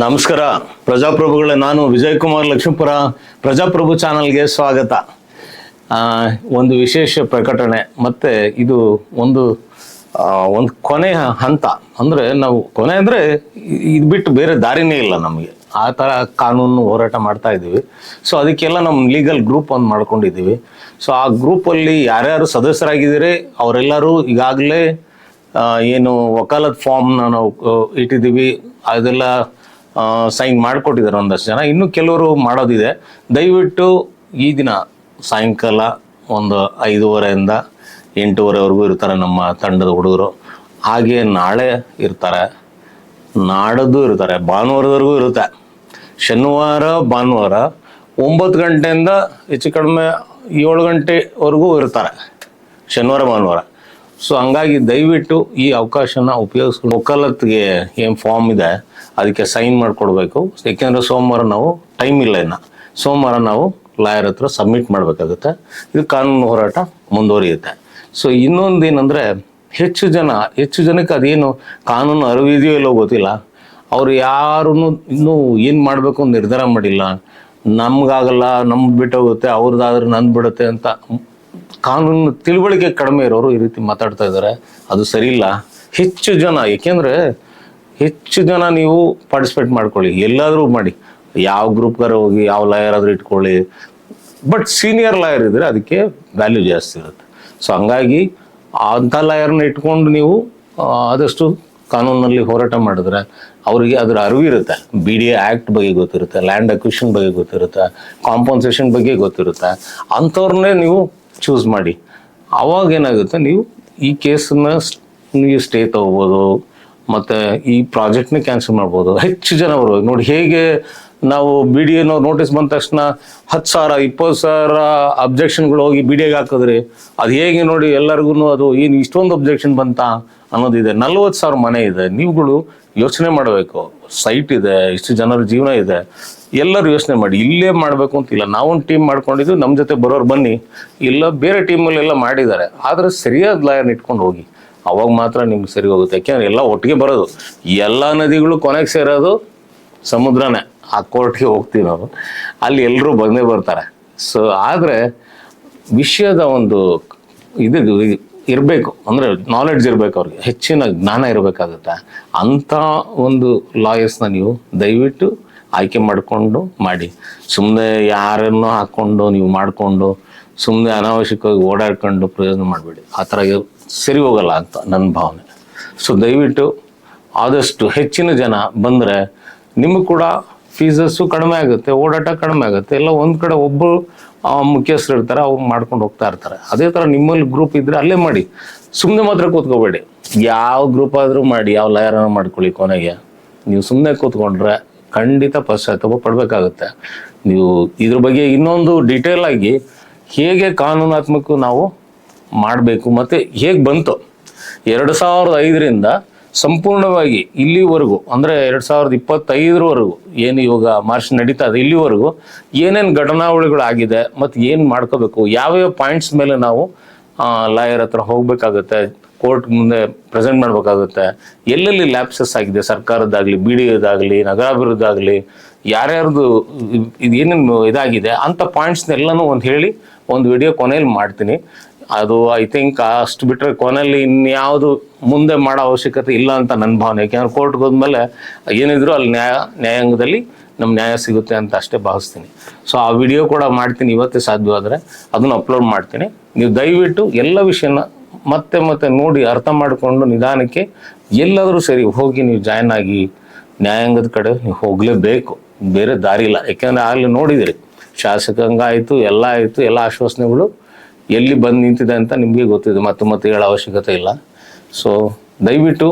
ನಮಸ್ಕಾರ. ಪ್ರಜಾಪ್ರಭುಗಳೇ, ನಾನು ವಿಜಯ್ ಕುಮಾರ್ ಲಕ್ಷ್ಮೀಪುರ, ಪ್ರಜಾಪ್ರಭು ಚಾನಲ್ಗೆ ಸ್ವಾಗತ. ಒಂದು ವಿಶೇಷ ಪ್ರಕಟಣೆ, ಮತ್ತೆ ಇದು ಒಂದು ಒಂದು ಕೊನೆಯ ಹಂತ. ಅಂದ್ರೆ ನಾವು, ಕೊನೆ ಅಂದ್ರೆ ಇದು ಬಿಟ್ಟು ಬೇರೆ ದಾರಿನೇ ಇಲ್ಲ ನಮಗೆ. ಆ ಥರ ಕಾನೂನು ಹೋರಾಟ ಮಾಡ್ತಾ ಇದ್ದೀವಿ. ಸೊ ಅದಕ್ಕೆಲ್ಲ ನಮ್ಮ ಲೀಗಲ್ ಗ್ರೂಪ್ ಒಂದು ಮಾಡ್ಕೊಂಡಿದ್ದೀವಿ. ಸೊ ಆ ಗ್ರೂಪಲ್ಲಿ ಯಾರ್ಯಾರು ಸದಸ್ಯರಾಗಿದ್ದೀರಿ, ಅವರೆಲ್ಲರೂ ಈಗಾಗಲೇ ಏನು ವಕಾಲತ್ ಫಾರ್ಮ್ನ ನಾವು ಇಟ್ಟಿದ್ದೀವಿ. ಅದೆಲ್ಲ ಸೈನ್ ಮಾಡಿಕೊಟ್ಟಿದ್ದಾರೆ ಒಂದಷ್ಟು ಜನ. ಇನ್ನು ಕೆಲವರು ಮಾಡೋದಿದೆ. ದಯವಿಟ್ಟು ಈ ದಿನ ಸಾಯಂಕಾಲ ಒಂದು ಐದೂವರೆಯಿಂದ ಎಂಟೂವರೆವರೆಗೂ ಇರ್ತಾರೆ ನಮ್ಮ ತಂಡದ ಹುಡುಗರು. ಹಾಗೆ ನಾಳೆ ಇರ್ತಾರೆ. ನಾಡದ್ದು ಇರ್ತಾರೆ. ಭಾನುವಾರದವರೆಗೂ ಇರುತ್ತೆ. ಶನಿವಾರ, ಭಾನುವಾರ ಒಂಬತ್ತು ಗಂಟೆಯಿಂದ ಹೆಚ್ಚು ಕಡಿಮೆ ಏಳು ಗಂಟೆವರೆಗೂ ಇರ್ತಾರೆ. ಶನಿವಾರ, ಭಾನುವಾರ. ಸೊ ಹಂಗಾಗಿ ದಯವಿಟ್ಟು ಈ ಅವಕಾಶನ ಉಪಯೋಗಿಸ್ಕೊಂಡು ಒಕ್ಕಲತ್ಗೆ ಏನು ಫಾರ್ಮ್ ಇದೆ, ಅದಕ್ಕೆ ಸೈನ್ ಮಾಡಿಕೊಡ್ಬೇಕು. ಏಕೆಂದರೆ ಸೋಮವಾರ ನಾವು ಟೈಮ್ ಇಲ್ಲ ಇನ್ನು. ಸೋಮವಾರ ನಾವು ಲಾಯರ್ ಹತ್ರ ಸಬ್ಮಿಟ್ ಮಾಡಬೇಕಾಗುತ್ತೆ. ಇದು ಕಾನೂನು ಹೋರಾಟ ಮುಂದುವರಿಯುತ್ತೆ. ಸೊ ಇನ್ನೊಂದು ಏನಂದರೆ, ಹೆಚ್ಚು ಜನ, ಹೆಚ್ಚು ಜನಕ್ಕೆ ಅದೇನು ಕಾನೂನು ಅರಿವಿದೆಯೋ ಇಲ್ಲೋ ಗೊತ್ತಿಲ್ಲ. ಅವ್ರು ಯಾರೂ ಇನ್ನೂ ಏನು ಮಾಡಬೇಕು ನಿರ್ಧಾರ ಮಾಡಿಲ್ಲ. ನಮಗಾಗಲ್ಲ, ನಮ್ಗೆ ಬಿಟ್ಟೋಗುತ್ತೆ ಅವ್ರದ್ದಾದ್ರೆ ನಂದು ಬಿಡುತ್ತೆ ಅಂತ ಕಾನೂನು ತಿಳುವಳಿಕೆ ಕಡಿಮೆ ಇರೋರು ಈ ರೀತಿ ಮಾತಾಡ್ತಾ ಇದ್ದಾರೆ. ಅದು ಸರಿ ಇಲ್ಲ. ಹೆಚ್ಚು ಜನ, ಏಕೆಂದರೆ ಹೆಚ್ಚು ಜನ ನೀವು ಪಾರ್ಟಿಸಿಪೇಟ್ ಮಾಡ್ಕೊಳ್ಳಿ. ಎಲ್ಲಾದರೂ ಮಾಡಿ. ಯಾವ ಗ್ರೂಪ್ಗಾರ ಹೋಗಿ, ಯಾವ ಲಾಯರ್ ಆದ್ರೂ ಇಟ್ಕೊಳ್ಳಿ. ಬಟ್ ಸೀನಿಯರ್ ಲಾಯರ್ ಇದ್ದರೆ ಅದಕ್ಕೆ ವ್ಯಾಲ್ಯೂ ಜಾಸ್ತಿ ಇರುತ್ತೆ. ಸೊ ಹಂಗಾಗಿ ಅಂಥ ಲಾಯರ್ನ ಇಟ್ಕೊಂಡು ನೀವು ಆದಷ್ಟು ಕಾನೂನಲ್ಲಿ ಹೋರಾಟ ಮಾಡಿದ್ರೆ ಅವರಿಗೆ ಅದರ ಅರಿವಿರುತ್ತೆ ಬಿ ಡಿ ಎ ಆ್ಯಕ್ಟ್ ಬಗ್ಗೆ ಗೊತ್ತಿರುತ್ತೆ ಲ್ಯಾಂಡ್ ಅಕ್ವಿಷನ್ ಬಗ್ಗೆ ಗೊತ್ತಿರುತ್ತೆ ಕಾಂಪನ್ಸೇಷನ್ ಬಗ್ಗೆ ಗೊತ್ತಿರುತ್ತೆ. ಅಂಥವ್ರನ್ನೇ ನೀವು ಚೂಸ್ ಮಾಡಿ. ಅವಾಗ ಏನಾಗುತ್ತೆ, ನೀವು ಈ ಕೇಸನ್ನ ನೀವು ಸ್ಟೇ ತಗೋಬೋದು, ಮತ್ತು ಈ ಪ್ರಾಜೆಕ್ಟ್ನ ಕ್ಯಾನ್ಸಲ್ ಮಾಡ್ಬೋದು. ಹೆಚ್ಚು ಜನ ಬರ್ಬೋದು ನೋಡಿ ಹೇಗೆ ನಾವು ಬಿ ಡಿ ನೋಟಿಸ್ ಬಂದ ತಕ್ಷಣ ಹತ್ತು ಸಾವಿರ, ಇಪ್ಪತ್ತು ಸಾವಿರ ಅಬ್ಜೆಕ್ಷನ್ಗಳು ಹೋಗಿ ಬಿ ಡಿಗೆ ಹಾಕಿದ್ರಿ ಅದು ಹೇಗೆ ನೋಡಿ ಎಲ್ಲರಿಗೂ ಅದು ಏನು ಇಷ್ಟೊಂದು ಅಬ್ಜೆಕ್ಷನ್ ಬಂತ ಅನ್ನೋದಿದೆ. ನಲ್ವತ್ತು ಸಾವಿರ ಮನೆ ಇದೆ. ನೀವುಗಳು ಯೋಚನೆ ಮಾಡಬೇಕು. ಸೈಟ್ ಇದೆ, ಇಷ್ಟು ಜನರ ಜೀವನ ಇದೆ. ಎಲ್ಲರೂ ಯೋಚನೆ ಮಾಡಿ. ಇಲ್ಲೇ ಮಾಡಬೇಕು ಅಂತಿಲ್ಲ ನಾವೊಂದು ಟೀಮ್ ಮಾಡ್ಕೊಂಡಿದ್ದು, ನಮ್ಮ ಜೊತೆ ಬರೋರು ಬನ್ನಿ. ಇಲ್ಲ, ಬೇರೆ ಟೀಮಲ್ಲೆಲ್ಲ ಮಾಡಿದ್ದಾರೆ. ಆದರೆ ಸರಿಯಾದ ಲಾಯರ್ನ ಇಟ್ಕೊಂಡು ಹೋಗಿ. ಅವಾಗ ಮಾತ್ರ ನಿಮ್ಗೆ ಸರಿ ಹೋಗುತ್ತೆ. ಯಾಕೆಂದ್ರೆ ಎಲ್ಲ ಒಟ್ಟಿಗೆ ಬರೋದು. ಎಲ್ಲ ನದಿಗಳು ಕೊನೆಗೆ ಸೇರೋದು ಸಮುದ್ರನೇ. ಆ ಕೋರ್ಟ್ಗೆ ಹೋಗ್ತೀವಿ ನಾವು ಅಲ್ಲಿ ಎಲ್ಲರೂ ಬಂದೇ ಬರ್ತಾರೆ. ಸೊ ಆದರೆ ವಿಷಯದ ಒಂದು ಇದು ಇರಬೇಕು. ಅಂದರೆ ನಾಲೆಡ್ಜ್ ಇರಬೇಕು ಅವ್ರಿಗೆ. ಹೆಚ್ಚಿನ ಜ್ಞಾನ ಇರಬೇಕಾಗುತ್ತೆ. ಅಂಥ ಒಂದು ಲಾಯರ್ಸ್ನ ನೀವು ದಯವಿಟ್ಟು ಆಯ್ಕೆ ಮಾಡಿಕೊಂಡು ಮಾಡಿ. ಸುಮ್ಮನೆ ಯಾರನ್ನು ಹಾಕ್ಕೊಂಡು ನೀವು ಮಾಡಿಕೊಂಡು ಸುಮ್ಮನೆ ಅನಾವಶ್ಯಕವಾಗಿ ಓಡಾಡ್ಕೊಂಡು ಪ್ರಯೋಜನ ಮಾಡಬೇಡಿ. ಆ ಥರ ಸರಿ ಹೋಗಲ್ಲ ಅಂತ ನನ್ನ ಭಾವನೆ. ಸೊ ದಯವಿಟ್ಟು ಆದಷ್ಟು ಹೆಚ್ಚಿನ ಜನ ಬಂದರೆ ನಿಮಗೆ ಕೂಡ ಫೀಸಸ್ಸು ಕಡಿಮೆ ಆಗುತ್ತೆ, ಓಡಾಟ ಕಡಿಮೆ ಆಗುತ್ತೆ. ಎಲ್ಲ ಒಂದು ಕಡೆ ಒಬ್ಬರು ಮುಖ್ಯಸ್ಥರು ಇರ್ತಾರೆ, ಅವ್ರು ಮಾಡ್ಕೊಂಡು ಹೋಗ್ತಾ ಇರ್ತಾರೆ. ಅದೇ ಥರ ನಿಮ್ಮಲ್ಲಿ ಗ್ರೂಪ್ ಇದ್ದರೆ ಅಲ್ಲೇ ಮಾಡಿ. ಸುಮ್ಮನೆ ಮಾತ್ರ ಕೂತ್ಕೋಬೇಡಿ. ಯಾವ ಗ್ರೂಪ್ ಆದರೂ ಮಾಡಿ, ಯಾವ ಲಯರನ್ನು ಮಾಡ್ಕೊಳ್ಳಿ ಕೊನೆಗೆ. ನೀವು ಸುಮ್ಮನೆ ಕೂತ್ಕೊಂಡ್ರೆ ಖಂಡಿತ ಪಶ್ಚಾತ್ತಾಪ ಪಡಬೇಕಾಗುತ್ತೆ. ನೀವು ಇದ್ರ ಬಗ್ಗೆ ಇನ್ನೊಂದು ಡೀಟೇಲ್ ಆಗಿ ಹೇಗೆ ಕಾನೂನಾತ್ಮಕ ನಾವು ಮಾಡಬೇಕು, ಮತ್ತು ಹೇಗೆ ಬಂತು. ಎರಡು ಸಾವಿರದ ಐದರಿಂದ ಸಂಪೂರ್ಣವಾಗಿ ಇಲ್ಲಿವರೆಗೂ, ಅಂದರೆ ಎರಡು ಸಾವಿರದ ಇಪ್ಪತ್ತೈದರವರೆಗೂ ಏನು ಇವಾಗ ಮಾರ್ಚ್ ನಡೀತಾ ಇದೆ, ಇಲ್ಲಿವರೆಗೂ ಏನೇನು ಘಟನಾವಳಿಗಳಾಗಿದೆ ಮತ್ತು ಏನು ಮಾಡ್ಕೋಬೇಕು, ಯಾವ್ಯಾವ ಪಾಯಿಂಟ್ಸ್ ಮೇಲೆ ನಾವು ಲಾಯರ್ ಹತ್ರ ಹೋಗಬೇಕಾಗುತ್ತೆ ಕೋರ್ಟ್ ಮುಂದೆ ಪ್ರೆಸೆಂಟ್ ಮಾಡಬೇಕಾಗುತ್ತೆ, ಎಲ್ಲೆಲ್ಲಿ ಲ್ಯಾಪ್ಸಸ್ ಆಗಿದೆ, ಸರ್ಕಾರದ್ದಾಗಲಿ ಬಿ ಡಿ ಎದಾಗಲಿ ನಗರಾಭಿವೃದ್ಧಿ ಆಗಲಿ ಯಾರ್ಯಾರ್ದು ಇದು ಏನೇನು ಇದಾಗಿದೆ ಅಂಥ ಪಾಯಿಂಟ್ಸ್ನೆಲ್ಲನೂ ಒಂದು ಹೇಳಿ, ಒಂದು ವಿಡಿಯೋ ಕೊನೆಯಲ್ಲಿ ಮಾಡ್ತೀನಿ. ಅದು ಐ ಥಿಂಕ್ ಅಷ್ಟು ಬಿಟ್ಟರೆ ಕೊನೆಯಲ್ಲಿ ಇನ್ಯಾವುದು ಮುಂದೆ ಮಾಡೋ ಅವಶ್ಯಕತೆ ಇಲ್ಲ ಅಂತ ನನ್ನ ಭಾವನೆ. ಯಾಕೆಂದ್ರೆ ಕೋರ್ಟ್ಗೆ ಹೋದ್ಮೇಲೆ ಏನಿದ್ರು ಅಲ್ಲಿ ನ್ಯಾಯ, ನ್ಯಾಯಾಂಗದಲ್ಲಿ ನಮ್ಮ ನ್ಯಾಯ ಸಿಗುತ್ತೆ ಅಂತ ಅಷ್ಟೇ ಭಾವಿಸ್ತೀನಿ. ಸೊ ಆ ವಿಡಿಯೋ ಕೂಡ ಮಾಡ್ತೀನಿ, ಇವತ್ತೇ ಸಾಧ್ಯವಾದರೆ. ಅದನ್ನು ಅಪ್ಲೋಡ್ ಮಾಡ್ತೀನಿ. ನೀವು ದಯವಿಟ್ಟು ಎಲ್ಲ ವಿಷಯನ ಮತ್ತೆ ಮತ್ತೆ ನೋಡಿ, ಅರ್ಥ ಮಾಡಿಕೊಂಡು ನಿಧಾನಕ್ಕೆ ಎಲ್ಲಾದರೂ ಸರಿ ಹೋಗಿ ನೀವು ಜಾಯ್ನ್ ಆಗಿ ನ್ಯಾಯಾಂಗದ ಕಡೆ ನೀವು ಹೋಗಲೇಬೇಕು. ಬೇರೆ ದಾರಿ ಇಲ್ಲ ಯಾಕೆಂದರೆ ಆಗಲೇ ನೋಡಿದಿರಿ, ಶಾಸಕಾಂಗ ಆಯಿತು, ಎಲ್ಲ ಆಯಿತು, ಎಲ್ಲ ಆಶ್ವಾಸನೆಗಳು ಎಲ್ಲಿ ಬಂದು ನಿಂತಿದೆ ಅಂತ ನಿಮಗೆ ಗೊತ್ತಿದೆ ಮತ್ತೆ ಮತ್ತೆ ಹೇಳೋ ಅವಶ್ಯಕತೆ ಇಲ್ಲ. ಸೊ ದಯವಿಟ್ಟು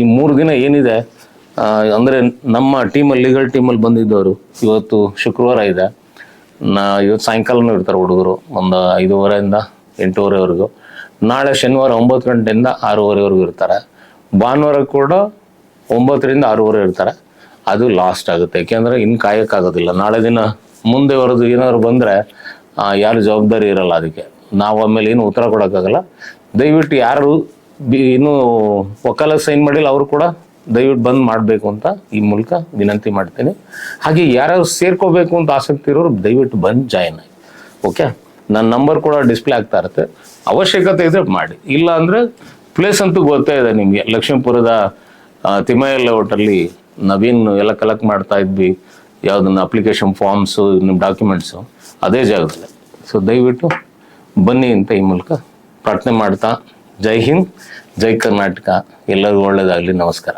ಈ ಮೂರು ದಿನ ಏನಿದೆ ಅಂದರೆ ನಮ್ಮ ಟೀಮಲ್ಲಿ ಲೀಗಲ್ ಟೀಮಲ್ಲಿ ಬಂದಿದ್ದವರು, ಇವತ್ತು ಶುಕ್ರವಾರ ಇದೆ. ನಾ, ಇವತ್ತು ಸಾಯಂಕಾಲನೂ ಇರ್ತಾರೆ ಹುಡುಗರು, ಒಂದು ಐದೂವರೆಯಿಂದ ಎಂಟೂವರೆವರೆಗೂ. ನಾಳೆ ಶನಿವಾರ ಒಂಬತ್ತು ಗಂಟೆಯಿಂದ ಆರೂವರೆವರೆಗೂ ಇರ್ತಾರೆ. ಭಾನುವಾರ ಕೂಡ ಒಂಬತ್ತರಿಂದ ಆರೂವರೆ ಇರ್ತಾರೆ. ಅದು ಲಾಸ್ಟ್ ಆಗುತ್ತೆ. ಯಾಕೆಂದರೆ ಇನ್ನು ಕಾಯೋಕ್ಕಾಗೋದಿಲ್ಲ ನಾಳೆ ದಿನ ಮುಂದೆ ಹೊರದು ಏನಾದ್ರು ಬಂದರೆ ಯಾರು ಜವಾಬ್ದಾರಿ ಇರಲ್ಲ ಅದಕ್ಕೆ. ನಾವು ಆಮೇಲೆ ಏನು ಉತ್ತರ ಕೊಡೋಕ್ಕಾಗಲ್ಲ. ದಯವಿಟ್ಟು ಯಾರು ಬಿ ಇನ್ನೂ ಒಕ್ಕಲ ಸೈನ್ ಮಾಡಿಲ್ಲ, ಅವರು ಕೂಡ ದಯವಿಟ್ಟು ಬಂದ್ ಮಾಡಬೇಕು ಅಂತ ಈ ಮೂಲಕ ವಿನಂತಿ ಮಾಡ್ತೀನಿ. ಹಾಗೆ ಯಾರು ಸೇರ್ಕೋಬೇಕು ಅಂತ ಆಸಕ್ತಿ ಇರೋರು ದಯವಿಟ್ಟು ಬಂದು ಜಾಯಿನ್ ಆಗಿ. ಓಕೆ? ನನ್ನ ನಂಬರ್ ಕೂಡ ಡಿಸ್ಪ್ಲೇ ಆಗ್ತಾ ಇರುತ್ತೆ. ಅವಶ್ಯಕತೆ ಇದ್ರೆ ಮಾಡಿ. ಇಲ್ಲ ಅಂದ್ರೆ ಪ್ಲೇಸ್ ಅಂತೂ ಗೊತ್ತೇ ಇದೆ ನಿಮಗೆ. ಲಕ್ಷ್ಮೀಪುರದ ತಿಮ್ಮಯ್ಯ ಲೇಔಟಲ್ಲಿ ನವೀನ್ ಎಲ್ಲ ಕಲೆಕ್ಟ್ ಮಾಡ್ತಾ ಇದ್ವಿ. ಯಾವುದನ್ನ ಅಪ್ಲಿಕೇಶನ್ ಫಾರ್ಮ್ಸು ನಿಮ್ಮ ಡಾಕ್ಯುಮೆಂಟ್ಸು ಅದೇ ಜಾಗದಲ್ಲಿ. ಸೊ ದಯವಿಟ್ಟು ಬನ್ನಿ ಅಂತ ಈ ಮೂಲಕ ಪ್ರಾರ್ಥನೆ ಮಾಡ್ತಾ. ಜೈ ಹಿಂದ್ ಜೈ ಕರ್ನಾಟಕ. ಎಲ್ಲರಿಗೂ ಒಳ್ಳೆಯದಾಗಲಿ ನಮಸ್ಕಾರ.